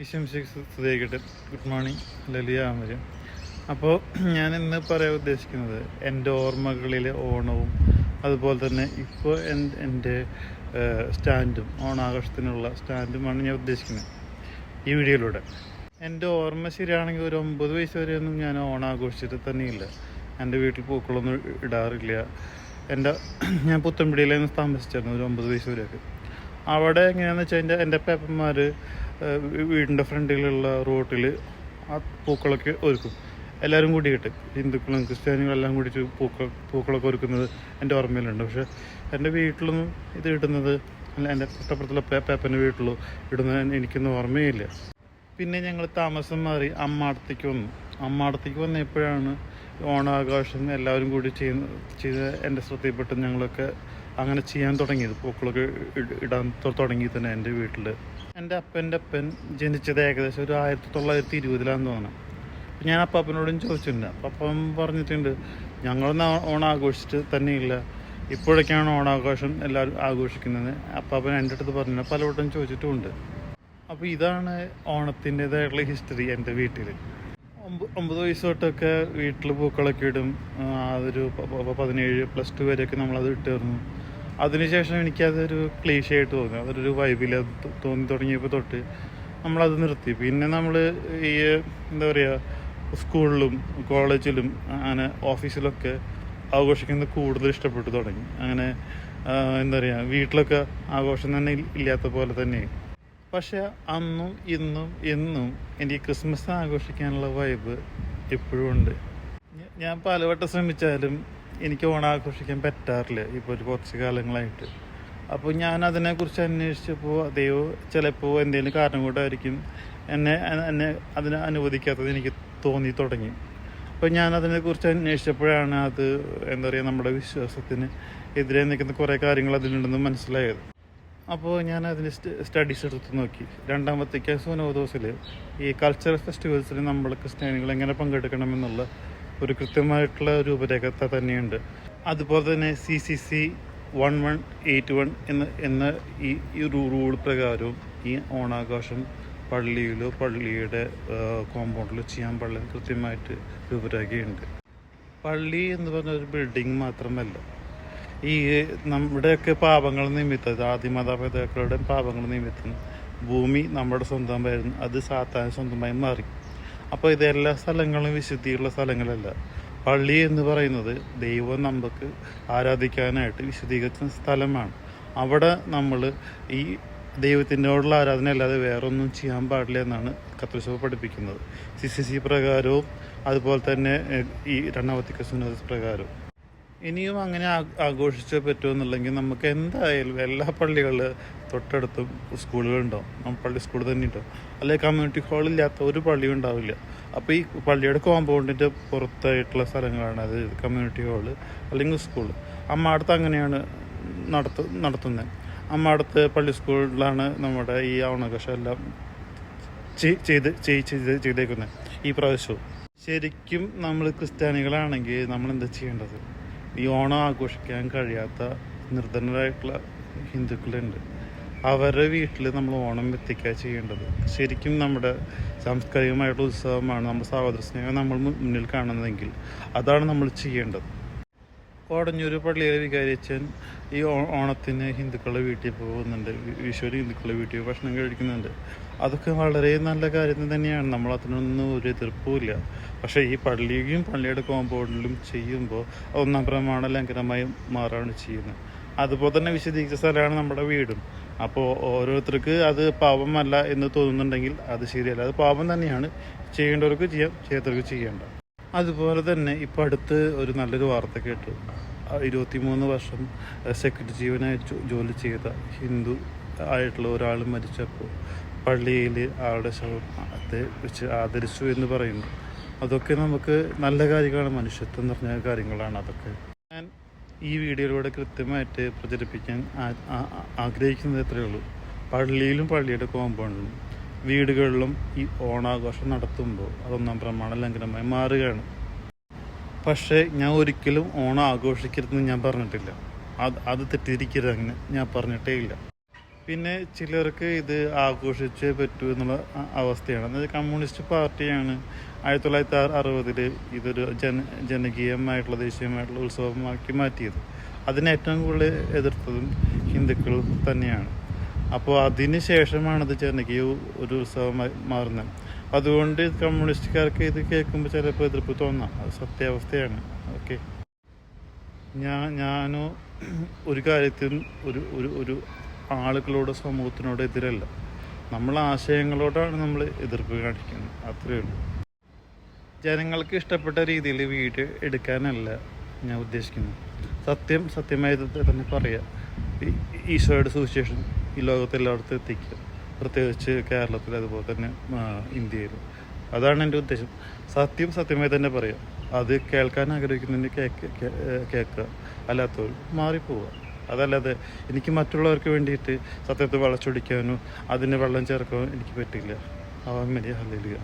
വിശംസിക്ക് സ്തുതിയായിക്കട്ടെ. Good morning ലലിയ ആമര് അപ്പോൾ ഞാൻ ഇന്ന് പറയാൻ ഉദ്ദേശിക്കുന്നത് എന്റെ ഓർമ്മകളിലെ ഓണവും അതുപോലെ തന്നെ ഇപ്പോൾ എന്റെ സ്റ്റാൻഡും ഓണാഘോഷത്തിനുള്ള സ്റ്റാൻഡുമാണ് ഞാൻ ഉദ്ദേശിക്കുന്നത് ഈ വീഡിയോയിലൂടെ. എന്റെ ഓർമ്മ ശരിയാണെങ്കിൽ ഒരു ഒമ്പത് വയസ്സ് വരെയൊന്നും ഞാൻ ഓണാഘോഷിച്ചിട്ട് തന്നെയില്ല. എന്റെ വീട്ടിൽ പൂക്കളൊന്നും ഇടാറില്ല. എന്റെ ഞാൻ പുത്തൻപിടിയിലായിരുന്നു താമസിച്ചിരുന്നു ഒരു ഒമ്പത് വയസ്സ് വരെയൊക്കെ. അവിടെ എങ്ങനെയാണെന്ന് വെച്ചാൽ എന്റെ എന്റെ പേപ്പന്മാർ വീടിന്റെ ഫ്രണ്ടിലുള്ള റോട്ടിൽ ആ പൂക്കളൊക്കെ ഒരുക്കും. എല്ലാവരും കൂടിയിട്ട് ഹിന്ദുക്കളും ക്രിസ്ത്യാനികളും എല്ലാം കൂടിയിട്ട് പൂക്കൾ പൂക്കളൊക്കെ ഒരുക്കുന്നത് എന്റെ ഓർമ്മയിലുണ്ട്. പക്ഷേ എന്റെ വീട്ടിലൊന്നും ഇത് ഇടുന്നത് അല്ല എന്റെ തൊട്ടപ്പുറത്തുള്ള പേപ്പന്റെ വീട്ടിലോ ഇടുന്നത് എനിക്കൊന്നും ഓർമ്മയില്ല. പിന്നെ ഞങ്ങൾ താമസം മാറി അമ്മാടത്തേക്ക് വന്നു. അമ്മാടത്തേക്ക് വന്നപ്പോഴാണ് ഓണാഘോഷം എല്ലാവരും കൂടി ചെയ്യുന്ന ചെയ്ത് എന്റെ ശ്രദ്ധയിൽപ്പെട്ട് ഞങ്ങളൊക്കെ അങ്ങനെ ചെയ്യാൻ തുടങ്ങിയത്. പൂക്കളൊക്കെ ഇട- ഇടാൻ തുടങ്ങി തന്നെ എന്റെ വീട്ടിൽ എന്റെ അപ്പന്റെ അപ്പൻ ജനിച്ചത് ഏകദേശം ഒരു ആയിരത്തി തൊള്ളായിരത്തി ഇരുപതിലാന്ന് തോന്നണം. അപ്പം ഞാൻ അപ്പാപ്പനോടും ചോദിച്ചിട്ടുണ്ട്. അപ്പം പറഞ്ഞിട്ടുണ്ട് ഞങ്ങളൊന്നും ഓണാഘോഷിച്ചിട്ട് തന്നെയില്ല. ഇപ്പോഴൊക്കെയാണ് ഓണാഘോഷം എല്ലാവരും ആഘോഷിക്കുന്നത്. അപ്പാപ്പൻ എന്റെ അടുത്ത് പറഞ്ഞു പലവട്ടം ചോദിച്ചിട്ടുമുണ്ട്. അപ്പോൾ ഇതാണ് ഓണത്തിന്റെതായിട്ടുള്ള ഹിസ്റ്ററി എന്റെ വീട്ടിൽ ഒമ്പ- ഒമ്പത് വയസ്സ് തൊട്ടൊക്കെ വീട്ടിൽ പൂക്കളൊക്കെ ഇടും. അതൊരു പതിനേഴ് പ്ലസ് ടു വരെയൊക്കെ നമ്മളത് ഇട്ടിരുന്നു അതിനുശേഷം എനിക്കതൊരു ക്ലീശയായിട്ട് തോന്നി. അതൊരു വൈബിൽ തോന്നി തുടങ്ങിയപ്പോൾ തൊട്ട് നമ്മളത് നിർത്തി. പിന്നെ നമ്മൾ ഈ എന്താ പറയുക സ്കൂളിലും കോളേജിലും അങ്ങനെ ഓഫീസിലൊക്കെ ആഘോഷിക്കുന്നത് കൂടുതൽ ഇഷ്ടപ്പെട്ടു തുടങ്ങി. അങ്ങനെ എന്താ പറയുക വീട്ടിലൊക്കെ ആഘോഷം തന്നെ ഇല്ലാത്ത പോലെ തന്നെ. പക്ഷെ അന്നും ഇന്നും എന്നും എനിക്ക് ക്രിസ്മസ് ആഘോഷിക്കാനുള്ള വൈബ് എപ്പോഴും ഉണ്ട്. ഞാൻ പലവട്ടം ശ്രമിച്ചാലും എനിക്ക് ഓണം ആഘോഷിക്കാൻ പറ്റാറില്ല. ഇപ്പോൾ ഒരു കുറച്ച് കാലങ്ങളായിട്ട്. അപ്പോൾ ഞാൻ അതിനെക്കുറിച്ച് അന്വേഷിച്ചപ്പോൾ അതെയോ ചിലപ്പോൾ എന്തെങ്കിലും കാരണം കൊണ്ടായിരിക്കും എന്നെ എന്നെ അതിനെ അനുവദിക്കാത്തത് എനിക്ക് തോന്നി തുടങ്ങി. അപ്പോൾ ഞാൻ അതിനെക്കുറിച്ച് അന്വേഷിച്ചപ്പോഴാണ് അത് എന്താ പറയുക നമ്മുടെ വിശ്വാസത്തിന് എതിരെ നിൽക്കുന്ന കുറേ കാര്യങ്ങൾ അതിലുണ്ടെന്ന് മനസ്സിലായത്. അപ്പോൾ ഞാൻ അതിന് സ്റ്റഡീസ് എടുത്ത് നോക്കി. രണ്ടാമത്തേക്ക് സോനോദോസിൽ ഈ കൾച്ചറൽ ഫെസ്റ്റിവൽസിൽ നമ്മൾ ക്രിസ്ത്യാനികൾ എങ്ങനെ പങ്കെടുക്കണമെന്നുള്ള ഒരു കൃത്യമായിട്ടുള്ള രൂപരേഖ തന്നെയുണ്ട്. അതുപോലെ തന്നെ C C C one one eight one എന്ന എന്ന ഈ റൂൾ പ്രകാരവും ഈ ഓണാഘോഷം പള്ളിയിലോ പള്ളിയുടെ കോമ്പൗണ്ടിലോ ചെയ്യാൻ പാടില്ല കൃത്യമായിട്ട് രൂപരേഖയുണ്ട്. പള്ളി എന്ന് പറഞ്ഞ ഒരു ബിൽഡിംഗ് മാത്രമല്ല. ഈ നമ്മുടെയൊക്കെ പാപങ്ങൾ നിമിത്തം ആദിമാതാപിതാക്കളുടെ പാപങ്ങൾ നിമിത്തം ഭൂമി നമ്മുടെ സ്വന്തമായിരുന്നു. അത് സാത്താൻ സ്വന്തമായി മാറി. അപ്പോൾ ഇത് എല്ലാ സ്ഥലങ്ങളും വിശുദ്ധിയുള്ള സ്ഥലങ്ങളല്ല. പള്ളി എന്ന് പറയുന്നത് ദൈവം നമുക്ക് ആരാധിക്കാനായിട്ട് വിശുദ്ധീകരിച്ച സ്ഥലമാണ്. അവിടെ നമ്മൾ ഈ ദൈവത്തിനോടുള്ള ആരാധന അല്ലാതെ വേറൊന്നും ചെയ്യാൻ പാടില്ല എന്നാണ് കത്തോലിസഭ പഠിപ്പിക്കുന്നത്. സി സി സി പ്രകാരവും അതുപോലെ തന്നെ ഈ രണ്ടാമത്തെ സുനദസ് പ്രകാരവും. ഇനിയും അങ്ങനെ ആഘോഷിച്ച് പറ്റുമെന്നുണ്ടെങ്കിൽ നമുക്ക് എന്തായാലും എല്ലാ പള്ളികളിൽ തൊട്ടടുത്തും സ്കൂളുകളുണ്ടാവും പള്ളി സ്കൂൾ തന്നെ ഉണ്ടാവും അല്ലെങ്കിൽ കമ്മ്യൂണിറ്റി ഹാളില്ലാത്ത ഒരു പള്ളിയും ഉണ്ടാവില്ല. അപ്പോൾ ഈ പള്ളിയുടെ കോമ്പൗണ്ടിന്റെ പുറത്തായിട്ടുള്ള സ്ഥലങ്ങളാണ് അത് കമ്മ്യൂണിറ്റി ഹാൾ അല്ലെങ്കിൽ സ്കൂൾ അമ്മാടത്ത് അങ്ങനെയാണ് നടത്തു നടത്തുന്നത് അമ്മാടത്ത് പള്ളി സ്കൂളിലാണ് നമ്മുടെ ഈ ഓണഘോഷം എല്ലാം ചെയ്- ചെയ്ത് ചെയ്- ചെയ്ത് ചെയ്തേക്കുന്നത് ഈ പ്രാവശ്യവും. ശരിക്കും നമ്മൾ ക്രിസ്ത്യാനികളാണെങ്കിൽ നമ്മൾ എന്താ ചെയ്യേണ്ടത്? ഈ ഓണം ആഘോഷിക്കാൻ കഴിയാത്ത നിർധനരായിട്ടുള്ള ഹിന്ദുക്കളുണ്ട്. അവരുടെ വീട്ടിൽ നമ്മൾ ഓണം എത്തിക്കുക ചെയ്യേണ്ടത്. ശരിക്കും നമ്മുടെ സാംസ്കാരികമായിട്ടുള്ള ഉത്സവമാണ് നമ്മുടെ സഹോദര സ്നേഹം നമ്മൾ മുന്നിൽ കാണുന്നതെങ്കിൽ അതാണ് നമ്മൾ ചെയ്യേണ്ടത്. കോടഞ്ഞൂര് പള്ളിയിൽ വികാരിച്ചൻ ഈ ഓണത്തിന് ഹിന്ദുക്കളുടെ വീട്ടിൽ പോകുന്നുണ്ട്. വിഷുവിന് ഹിന്ദുക്കളുടെ വീട്ടിൽ ഭക്ഷണം കഴിക്കുന്നുണ്ട്. അതൊക്കെ വളരെ നല്ല കാര്യം തന്നെയാണ്. നമ്മൾ അതിനൊന്നും ഒരു എതിർപ്പുമില്ല. പക്ഷേ ഈ പള്ളിയും പള്ളിയുടെ കോമ്പൗണ്ടിലും ചെയ്യുമ്പോൾ ഒന്നാം പ്രമാണ ലംഘനമായി മാറാണ് ചെയ്യുന്നത്. അതുപോലെ തന്നെ വിശദീകരിച്ച സ്ഥലമാണ് നമ്മുടെ വീടും. അപ്പോൾ ഓരോരുത്തർക്ക് അത് പാപമല്ല എന്ന് തോന്നുന്നുണ്ടെങ്കിൽ അത് ശരിയല്ല. അത് പാപം തന്നെയാണ്. ചെയ്യേണ്ടവർക്ക് ചെയ്യാം ചെയ്യാത്തവർക്ക് ചെയ്യേണ്ട. അതുപോലെ തന്നെ ഇപ്പം അടുത്ത് ഒരു നല്ലൊരു വാർത്ത കേട്ടു. ഇരുപത്തിമൂന്ന് വർഷം സെക്യൂരിറ്റി ജീവനായി ജോലി ചെയ്ത ഹിന്ദു ആയിട്ടുള്ള ഒരാൾ മരിച്ചപ്പോൾ പള്ളിയിൽ ആളുടെ ശവത്തെ വെച്ച് ആദരിച്ചു എന്ന് പറയുന്നു. അതൊക്കെ നമുക്ക് നല്ല കാര്യങ്ങളാണ്. മനുഷ്യത്വം നിറഞ്ഞ കാര്യങ്ങളാണ് അതൊക്കെ. ഞാൻ ഈ വീഡിയോയിലൂടെ കൃത്യമായിട്ട് പ്രചരിപ്പിക്കാൻ ആഗ്രഹിക്കുന്നത് എത്രയേ ഉള്ളൂ. പള്ളിയിലും പള്ളിയുടെ കോമ്പൗണ്ടിലും വീടുകളിലും ഈ ഓണാഘോഷം നടത്തുമ്പോൾ അതൊന്നാം പ്രമാണ ലംഘനമായി മാറുകയാണ്. പക്ഷേ ഞാൻ ഒരിക്കലും ഓണം ആഘോഷിക്കരുതെന്ന് ഞാൻ പറഞ്ഞിട്ടില്ല. അത് അത് തെറ്റിദ്ധരിക്കരുത് അങ്ങനെ ഞാൻ പറഞ്ഞിട്ടേ ഇല്ല. പിന്നെ ചിലർക്ക് ഇത് ആഘോഷിച്ചേ പറ്റൂ എന്നുള്ള അവസ്ഥയാണ്. അതായത് കമ്മ്യൂണിസ്റ്റ് പാർട്ടിയാണ് ആയിരത്തി തൊള്ളായിരത്തി അറുപതിൽ ഇതൊരു ജന ജനകീയമായിട്ടുള്ള ദേശീയമായിട്ടുള്ള ഉത്സവമാക്കി മാറ്റിയത്. അതിനെ ഏറ്റവും കൂടുതൽ എതിർത്തതും ഹിന്ദുക്കൾ തന്നെയാണ്. അപ്പോൾ അതിന് ശേഷമാണ് ഇത് ജനകീയ ഒരു ഉത്സവമായി മാറുന്നത്. അതുകൊണ്ട് കമ്മ്യൂണിസ്റ്റുകാർക്ക് ഇത് കേൾക്കുമ്പോൾ ചിലപ്പോൾ എതിർപ്പ് തോന്നാം. അത് സത്യാവസ്ഥയാണ്. ഓക്കെ. ഞാൻ ഞാനോ ഒരു കാര്യത്തിനും ഒരു ഒരു ഒരു ആളുകളോട് സമൂഹത്തിനോട് എതിരല്ല. നമ്മൾ ആശയങ്ങളോടാണ് നമ്മൾ എതിർപ്പ് കാണിക്കുന്നത്. അത്രയേ ഉള്ളൂ. ജനങ്ങൾക്ക് ഇഷ്ടപ്പെട്ട രീതിയിൽ വീട് എടുക്കാനല്ല ഞാൻ ഉദ്ദേശിക്കുന്നത്. സത്യം സത്യമായി തന്നെ പറയുക ഈ- ഈശോയുടെ സുവിശേഷം ഈ ലോകത്തെല്ലായിടത്തും എത്തിക്കുക. പ്രത്യേകിച്ച് കേരളത്തിൽ അതുപോലെ തന്നെ ഇന്ത്യയിലും അതാണ് എന്റെ ഉദ്ദേശം. സത്യം സത്യമായി തന്നെ പറയാം. അത് കേൾക്കാൻ ആഗ്രഹിക്കുന്നതിന് കേക്ക് കേൾക്കുക. അല്ലാത്തവർ മാറിപ്പോവുക. അതല്ലാതെ എനിക്ക് മറ്റുള്ളവർക്ക് വേണ്ടിയിട്ട് സത്യത്തെ വളച്ചൊടിക്കാനോ അതിന് വെള്ളം ചേർക്കാനോ എനിക്ക് പറ്റില്ല. അവൻ വലിയ ഹല്ലേലൂയ.